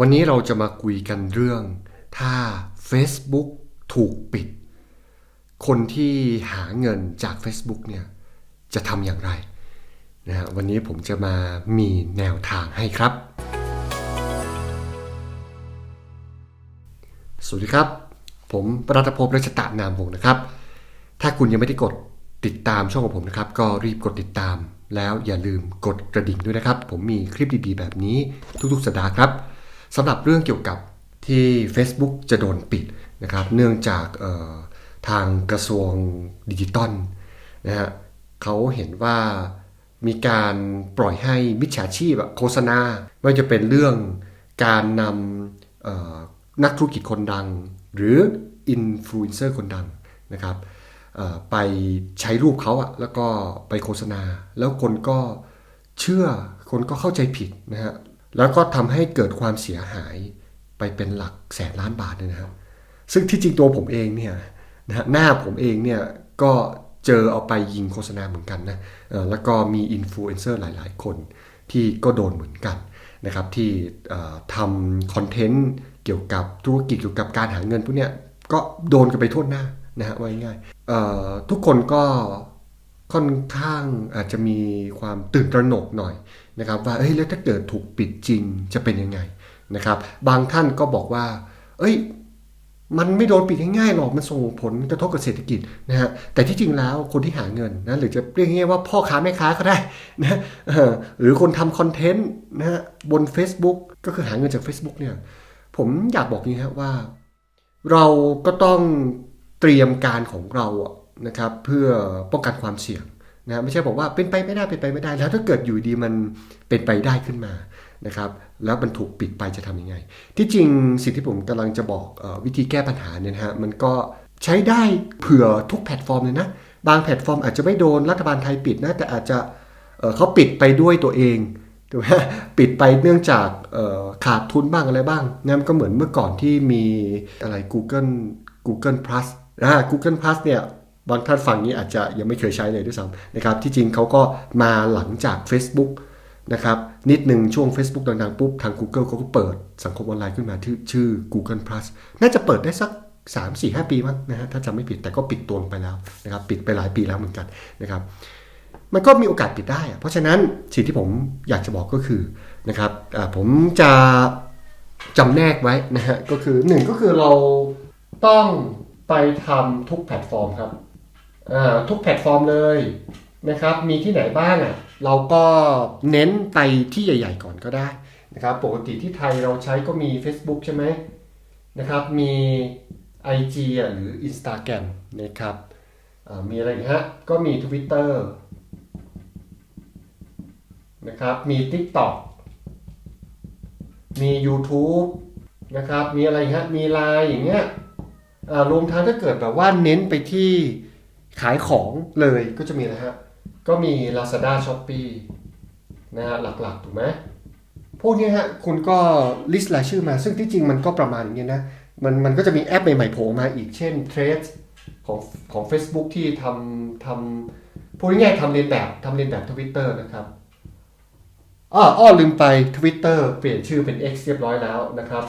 วันนี้เราจะมาคุยกันเรื่อง ถ้า Facebook ถูกปิด คนที่หาเงินจาก Facebook เนี่ยจะทำอย่างไรนะฮะวันนี้ผมจะมามีแนวทางให้ครับ สวัสดีครับ ผมปรัตภพรัชตะนามวงศ์นะครับ ถ้าคุณยังไม่ได้กดติดตามช่องของผมนะครับ ก็รีบกดติดตาม แล้วอย่าลืมกดกระดิ่งด้วยนะครับ ผมมีคลิปดีๆแบบนี้ทุกๆสัปดาห์ครับ สำหรับเรื่องเกี่ยวกับที่ Facebook จะโดนปิดนะครับ เนื่องจากทางกระทรวงดิจิตอลนะฮะเขาเห็นว่ามีการปล่อยให้มิจฉาชีพโฆษณาไม่ว่าจะเป็นเรื่องการนำนักธุรกิจคนดัง หรืออินฟลูเอนเซอร์คนดังนะครับไปใช้รูปเขาอะแล้วก็ไปโฆษณา แล้วคนก็เชื่อคนก็เข้าใจผิดนะฮะ แล้วก็ทำให้เกิดความเสียหายไปเป็นหลักแสนล้านบาทนะครับ ซึ่งที่จริงตัวผมเองเนี่ยนะฮะหน้าผมเองเนี่ยก็เจอเอาไปยิงโฆษณาเหมือนกันนะแล้วก็มีอินฟลูเอนเซอร์หลาย ๆ คนที่ก็โดนเหมือนกันนะครับที่ทำคอนเทนต์เกี่ยวกับธุรกิจเกี่ยวกับการหาเงินพวกเนี้ยก็โดนกันไปทั่วหน้านะฮะว่าง่ายทุกคนก็ ค่อนข้างอาจจะมีความตื่นตระหนกหน่อยนะครับ ว่าเอ้ยแล้วถ้าเกิดถูกปิดจริงจะเป็นยังไงนะครับ บางท่านก็บอกว่า เอ้ย มันไม่โดนปิดง่ายๆหรอกมันส่งผลกระทบกับเศรษฐกิจนะฮะแต่ที่จริงแล้วคนที่หาเงินนะหรือจะเรียกง่ายๆว่าพ่อค้าแม่ค้าก็ได้นะหรือคนทำคอนเทนต์นะฮะบน Facebook ก็คือหาเงินจาก Facebook เนี่ยผมอยากบอกนี้ครับว่า เราก็ต้องเตรียมการของเราอะ นะครับเพื่อป้องกันความเสี่ยงนะไม่ใช่บอกว่าเป็นไปไม่ได้เป็นไปไม่ได้ แล้วถ้าเกิดอยู่ดีมันเป็นไปได้ขึ้นมานะครับแล้วมันถูกปิดไปจะทำยังไง ที่จริงสิ่งที่ผมกำลังจะบอกอวิธีแก้ปัญหาเนี่ยนะฮะมันก็ใช้ได้เผื่อทุกแพลตฟอร์มเลยนะบางแพลตฟอร์มอาจจะไม่โดนรัฐบาลไทยปิดนะแต่อาจจะเเขาปิดไปด้วยตัวเองถูกไหมปิดไปเนื่องจากขาดทุนบ้างอะไรบ้างนะมันก็เหมือนเมื่อก่อนที่มีอะไร Google Google Plus นะ Google Plus เนี่ย บางท่านฟังนี้อาจจะยังไม่เคยใช้เลยด้วยซ้ำนะครับที่จริงเขาก็มาหลังจาก Facebook นะครับนิดหนึ่งช่วง Facebook ดังๆปุ๊บทาง Google เขาก็เปิดสังคมออนไลน์ขึ้นมาที่ชื่อ Google Plus น่าจะเปิดได้สัก 3 4 5 ปีมั้งนะฮะถ้าจำไม่ผิดแต่ก็ปิดตัวไปแล้วนะครับปิดไปหลายปีแล้วเหมือนกันนะครับมันก็มีโอกาสปิดได้อะเพราะฉะนั้นสิ่งที่ผมอยากจะบอกก็คือนะครับผมจะจำแนกไว้นะฮะก็คือหนึ่งก็คือเราต้องไปทำทุกแพลตฟอร์มครับ ทุกแพลตฟอร์มเลยนะครับ มีที่ไหนบ้างอะ เราก็เน้นไปที่ใหญ่ ๆ ก่อนก็ได้นะครับ ปกติที่ไทยเราใช้ก็มี Facebook ใช่ไหมนะครับ มี IG อะหรือ Instagram นะครับมีอะไรฮะ ก็มี Twitter นะครับ มี TikTok มี YouTube นะครับ มีอะไรฮะ มี Line อย่างเงี้ยรวมทั้งถ้าเกิดแบบว่าเน้นไปที่ ขายของเลยก็จะมีนะฮะ ก็มี Lazada Shopee นะฮะหลักๆ ถูกไหมพวกนี้ฮะคุณก็ลิสต์รายชื่อมา ซึ่งที่จริงมันก็ประมาณอย่างนี้นะ มันมันก็จะมีแอปใหม่ๆโผล่มาอีกเช่น t r a d e ของของ Facebook ที่ทำทำพูดง่ายๆทำเรียนแบบทำเรียนแบบทวิตเตอร์นะครับ อ้ออ้อลืมไป Twitter เปลี่ยนชื่อเป็น X เรียบร้อยแล้วนะครับ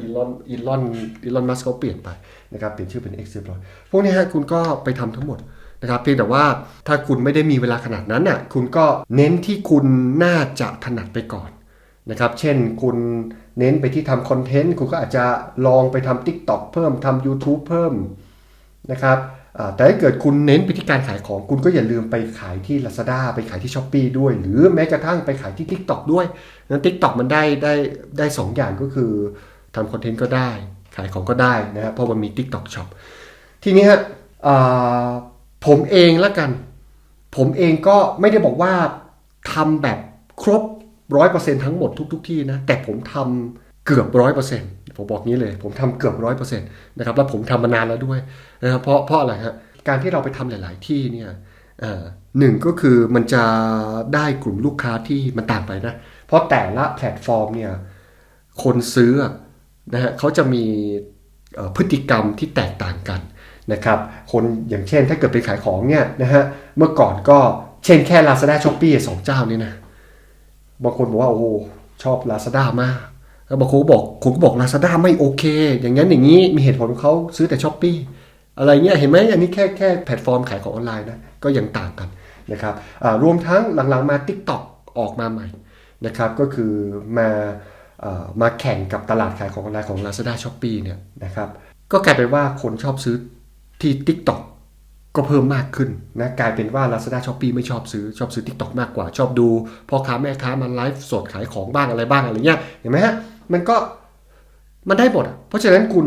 อีลอนอีลอนอีลอนมัสก์เขาเปลี่ยนไปนะครับเปลี่ยนชื่อเป็น X เรียบร้อยพวกนี้ฮะคุณก็ไปทำทั้งหมดนะครับเพียงแต่ว่าถ้าคุณไม่ได้มีเวลาขนาดนั้นน่ะคุณก็เน้นที่คุณน่าจะถนัดไปก่อนนะครับเช่นคุณเน้นไปที่ทำคอนเทนต์คุณก็อาจจะลองไปทำ TikTok เพิ่มทำ YouTube เพิ่มนะครับ แต่ถ้าเกิดคุณเน้นไปที่การขายของคุณก็อย่าลืมไปขายที่ Lazada ไปขายที่ s h อ p e e ด้วย หรือแม้กระทั่งไปขายที่ TikTok ด้วยนั้น TikTok มันได้ได้ได้สองอย่างก็คือทำคอนเทนต์ก็ได้ ขายของก็ได้นะครับเพราะมันมี TikTok Shop ทีนี้ฮะผมเองละกัน ผมเองก็ไม่ได้บอกว่าทำแบบครบร้อยเปอร์เซ็นทั้งหมดทุก ๆ ที่นะ แต่ผมทำเกือบร้อยเปอร์เซ็นต์ ผมบอกงี้เลย ผมทำเกือบร้อยเปอร์เซ็นต์นะครับแล้วผมทำมานานแล้วด้วยนะครับเพราะเพราะอะไรฮะการที่เราไปทำหลาย ๆ ที่เนี่ยหนึ่งก็คือมันจะได้กลุ่มลูกค้าที่มันต่างไปนะ เพราะแต่ละแพลตฟอร์มเนี่ยคนซื้อนะฮะเขาจะมีพฤติกรรมที่แตกต่างกันนะครับคนอย่างเช่นถ้าเกิดไปขายของเนี่ยนะฮะเมื่อก่อนก็เช่นแค่ Lazada s h o p e e สองเจ้านี่นะบางคนบอกว่าโอ้โหชอบ Lazada มาก แล้วบางคนบอกคนก็บอก Lazada ไม่โอเค อย่างนั้นอย่างนี้มีเหตุผลของเขาซื้อแต่ช้อปปีอะไรเงี้ยเห็นไหมอันนี้แค่แค่แพลตฟอร์มขายของออนไลน์นะก็ยังต่างกันนะครับรวมทั้งหลังๆมา TikTok ออกมาใหม่นะครับก็คือมาอมาแข่งกับตลาดขายของออนไลน์ของ Lazada s h o p e e เนี่ยนะครับก็กลายเป็นว่าคนชอบซื้อที่ TikTok ก็เพิ่มมากขึ้นนะกลายเป็นว่า Lazada s h o p e e ไม่ชอบซื้อชอบซื้อ TikTok มากกว่า ชอบดูพ่อค้าแม่ค้ามาไลฟ์สดขายของบ้างอะไรบ้างอะไรเงี้ยเห็นไหมฮะ มันก็มันได้หมดเพราะฉะนั้นคุณ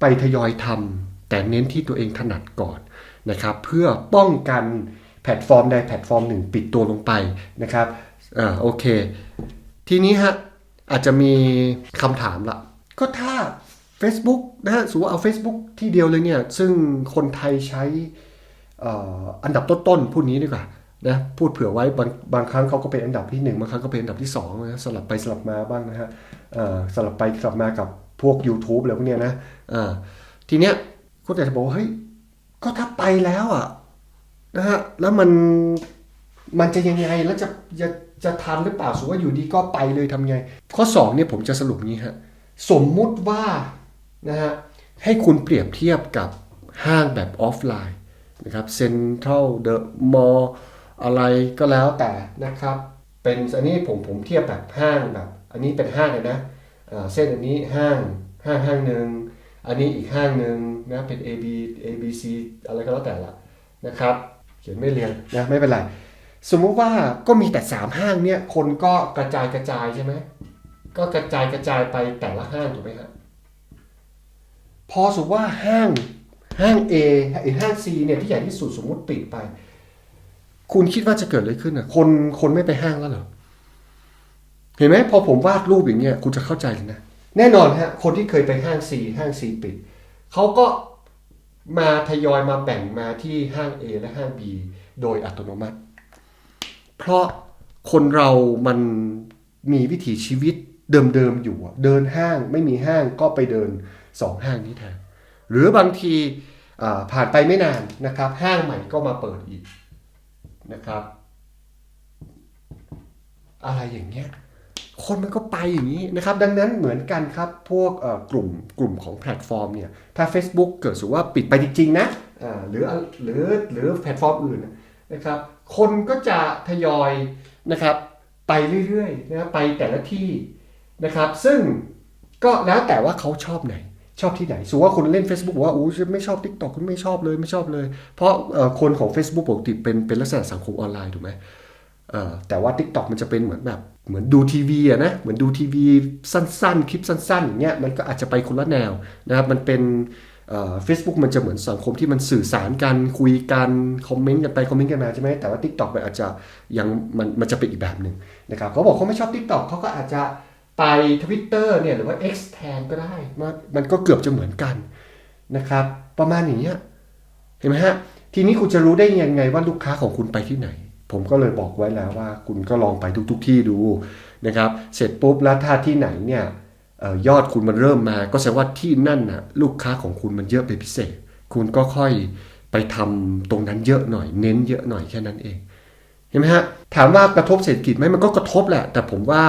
ไปทยอยทำแต่เน้นที่ตัวเองถนัดก่อนนะครับเพื่อป้องกันแพลตฟอร์มใดแพลตฟอร์มหนึ่งปิดตัวลงไปนะครับอ่าโอเค ทีนี้ฮะอาจจะมีคำถามละก็ถ้า Facebook นะฮะสมมติว่าเอา Facebook ที่เดียวเลยเนี่ย ซึ่งคนไทยใช้อ่ออันดับต้นๆพูดนี้ดีกว่า นะพูดเผื่อไว้บางบางครั้งเขาก็เป็นอันดับที่หนึ่งบางครั้งก็เป็นอันดับที่สองนะสลับไปสลับมาบ้างนะฮะสลับไปสลับมากับพวก YouTube อะไรพวกเนี้ยนะทีเนี้ยคนอาจจะบอกว่าเฮ้ยก็ถ้าไปแล้วอะนะฮะแล้วมันมันจะยังไงแล้วจะจะจะทันหรือเปล่าสมมติว่าอยู่ดีก็ไปเลยทำไง ข้อ2เนี่ยผมจะสรุปงี้ฮะสมมุติว่านะฮะให้คุณเปรียบเทียบกับห้างแบบออฟไลน์นะครับเซ็นทรัลเดอะมอล อะไรก็แล้วแต่นะครับ เป็นอันนี้ผมผมเทียบแบบห้างแบบ อันนี้เป็นห้างเลยนะเส้นอันนี้ห้างห้างห้างหนึ่งอันนี้อีกห้างหนึ่งนะเป็น A B A B C อะไรก็แล้วแต่ละนะครับ เขียนไม่เรียงนะไม่เป็นไร สมมุติว่าก็มีแต่ 3 ห้างเนี่ยคนก็กระจายกระจายใช่ไหมก็กระจายกระจายไปแต่ละห้างถูกไหมฮะพอสมมติว่าห้างห้าง A หรือห้าง C เนี่ยที่ใหญ่ที่สุดสมมุติปิดไป คุณคิดว่าจะเกิดอะไรขึ้นอะ คนคนไม่ไปห้างแล้วเหรอ เห็นไหมพอผมวาดรูปอย่างเงี้ยคุณจะเข้าใจเลยนะ แน่นอนฮะ คนที่เคยไปห้าง C ห้าง C ปิดเขาก็มาทยอยมาแบ่งมาที่ห้าง A และห้าง B โดยอัตโนมัติ เพราะคนเรามันมีวิถีชีวิตเดิมๆอยู่ เดินห้างไม่มีห้างก็ไปเดินสองห้างนี้แทน หรือบางทีผ่านไปไม่นานนะครับ ห้างใหม่ก็มาเปิดอีก นะครับ อะไรอย่างเงี้ยคนมันก็ไปอย่างนี้นะครับ ดังนั้นเหมือนกันครับ พวกกลุ่มกลุ่มของแพลตฟอร์มเนี่ย ถ้า Facebook เกิดสมมติว่าปิดไปจริงๆนะหรือหรือหรือแพลตฟอร์มอื่นนะครับ คนก็จะทยอยนะครับไปเรื่อยๆนะไปแต่ละที่นะครับ ซึ่งก็แล้วแต่ว่าเขาชอบไหน ชอบที่ไหนสมมติว่าคุณเล่น Facebook บอกว่าอู้ไม่ชอบ TikTok คุณไม่ชอบเลยไม่ชอบเลย เพราะคนของ Facebook ปกติเป็นเป็นลักษณะสังคมออนไลน์ถูกไหมแต่ว่า TikTok มันจะเป็นเหมือนแบบเหมือนดูทีวีอะนะเหมือนดูทีวีสั้นๆ คลิปสั้นๆอย่างเงี้ยมันก็อาจจะไปคนละแนวนะครับมันเป็นเฟซบุ๊กมันจะเหมือนสังคมที่มันสื่อสารกันคุยกันคอมเมนต์กันไปคอมเมนต์กันมาใช่ไหมแต่ว่า TikTok มันอาจจะยังมันมันจะเป็นอีกแบบหนึ่งนะครับเขาบอกเขาไม่ชอบ TikTok เขาก็อาจจะ ไป Twitter เนี่ยหรือว่า X แทนก็ได้มันมันก็เกือบจะเหมือนกันนะครับ ประมาณอย่างเงี้ยเห็นไหมฮะ ทีนี้คุณจะรู้ได้ยังไงว่าลูกค้าของคุณไปที่ไหน ผมก็เลยบอกไว้แล้วว่า คุณก็ลองไปทุกๆทที่ดูนะครับ เสร็จปุ๊บแล้วถ้าที่ไหนเนี่ยออยอดคุณมันเริ่มมาก็แสดงว่าที่นั่นนะลูกค้าของคุณมันเยอะเป็นพิเศษ คุณก็ค่อยไปทำตรงนั้นเยอะหน่อย เน้นเยอะหน่อยแค่นั้นเองเห็นไหมฮะถามว่ากระทบเศรษฐกิจไหมมันก็กระทบแหละ แต่ผมว่า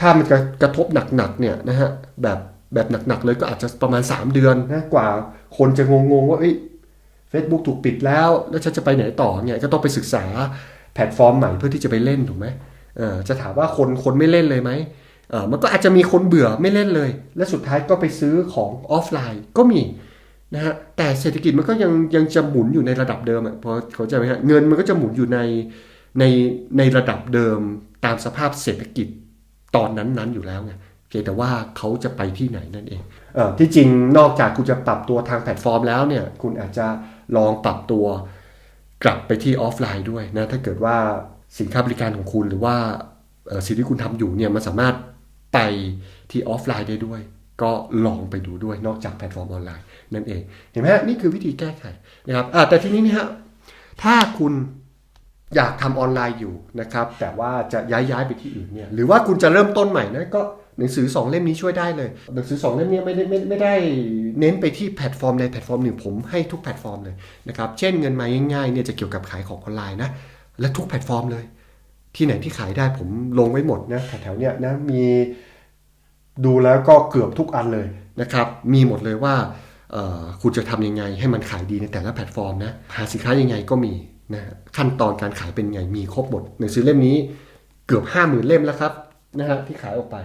ถ้ามันจะกระทบหนักๆเนี่ยนะฮะแบบแบบหนักๆเลยก็อาจจะประมาณ 3 เดือนนะกว่าคนจะงงๆว่าเอ้ย Facebook ถูกปิดแล้ว แล้วฉันจะไปไหนต่อเนี่ยก็ต้องไปศึกษาแพลตฟอร์มใหม่เพื่อที่จะไปเล่นถูกไหมจะถามว่าคนคนไม่เล่นเลยไหมมันก็อาจจะมีคนเบื่อไม่เล่นเลย และสุดท้ายก็ไปซื้อของออฟไลน์ก็มีนะฮะแต่เศรษฐกิจมันก็ยังยังจะหมุนอยู่ในระดับเดิมอะพอเข้าใจไหมฮะเงินมันก็จะหมุนอยู่ในในในระดับเดิมตามสภาพเศรษฐกิจ ตอนนั้นๆอยู่แล้วไงเพียงแต่ว่าเขาจะไปที่ไหนนั่นเองเออที่จริงนอกจากคุณจะปรับตัวทางแพลตฟอร์มแล้วเนี่ยคุณอาจจะลองปรับตัวกลับไปที่ออฟไลน์ด้วยนะถ้าเกิดว่าสินค้าบริการของคุณหรือว่าสิ่งที่คุณทำอยู่เนี่ยมันสามารถไปที่ออฟไลน์ได้ด้วย ก็ลองไปดูด้วยนอกจากแพลตฟอร์มออนไลน์นั่นเองเห็นไหมฮะนี่คือวิธีแก้ไขนะครับแต่ทีนี้นี่ฮะถ้าคุณ อยากทำออนไลน์อยู่นะครับ แต่ว่าจะย้ายย้ายไปที่อื่นเนี่ยหรือว่าคุณจะเริ่มต้นใหม่นะก็หนังสือสองเล่มนี้ช่วยได้เลย หนังสือสองเล่มนี้ไม่ได้ไม่ไม่ได้เน้นไปที่แพลตฟอร์มใดแพลตฟอร์มหนึ่งผมให้ทุกแพลตฟอร์มเลยนะครับเช่นเงินมาง่ายๆเนี่ยจะเกี่ยวกับขายของออนไลน์นะและทุกแพลตฟอร์มเลย ที่ไหนที่ขายได้ผมลงไว้หมดนะแถวๆเนี้ยนะมีดูแล้วก็เกือบทุกอันเลยนะครับมีหมดเลยว่าคุณจะทำยังไงให้มันขายดีในแต่ละแพลตฟอร์มนะหาสินค้ายังไงก็มี นะขั้นตอนการขายเป็นไงมีครบหมดหนังสือเล่มนี้เกือบ 5 0,000 เล่มแล้วครับนะฮะที่ขายออกไป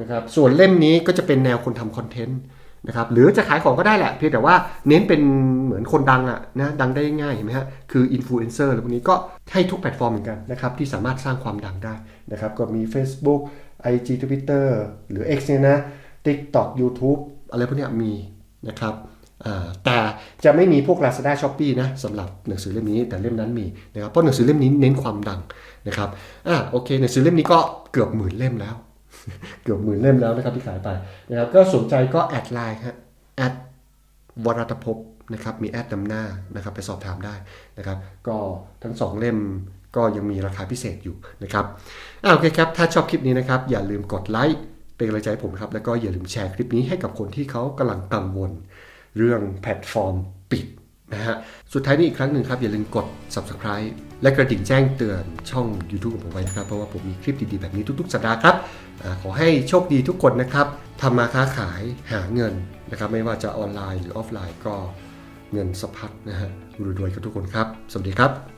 นะครับส่วนเล่มนี้ก็จะเป็นแนวคนทำคอนเทนต์นะครับหรือจะขายของก็ได้แหละ เพียงแต่ว่าเน้นเป็นเหมือนคนดังอะนะดังได้ง่ายเห็นไหมฮะคืออินฟลูเอนเซอร์อะไรพวกนี้ก็ให้ทุกแพลตฟอร์มเหมือนกันนะครับที่สามารถสร้างความดังได้นะครับก็มี Facebook IG Twitter หรือ X เนี่ยนะ TikTok YouTube อะไรพวกนี้มีนะครับ แต่จะไม่มีพวก Lazada Shopee นะสำหรับหนังสือเล่มนี้แต่เล่มนั้นมีนะครับเพราะหนังสือเล่มนี้เน้นความดังนะครับอ่าโอเคหนังสือเล่มนี้ก็เกือบหมื่นเล่มแล้ว เกือบหมื่นเล่มแล้วนะครับที่ขายไปนะครับก็สนใจก็แอดไลน์ครับแอดวรัตภพนะครับมีแอดนำหน้านะครับไปสอบถามได้นะครับ ก็ทั้งสองเล่มก็ยังมีราคาพิเศษอยู่นะครับอ่าโอเคครับ ถ้าชอบคลิปนี้นะครับ อย่าลืมกดไลค์เป็นกำลังใจให้ผมครับ แล้วก็อย่าลืมแชร์คลิปนี้ให้กับคนที่เขากำลังกังวล เรื่องแพลตฟอร์มปิดนะฮะ สุดท้ายนี้อีกครั้งหนึ่งครับ อย่าลืมกด subscribe และกระดิ่งแจ้งเตือนช่อง YouTube ของผมไว้นะครับ เพราะว่าผมมีคลิปดีๆ แบบนี้ทุกๆ สัปดาห์ครับอขอให้โชคดีทุกคนนะครับทำมาค้าขายหาเงินนะครับ ไม่ว่าจะออนไลน์หรือออฟไลน์ก็เงินสะพัดนะฮะรวยๆกับทุกคนครับ สวัสดีครับ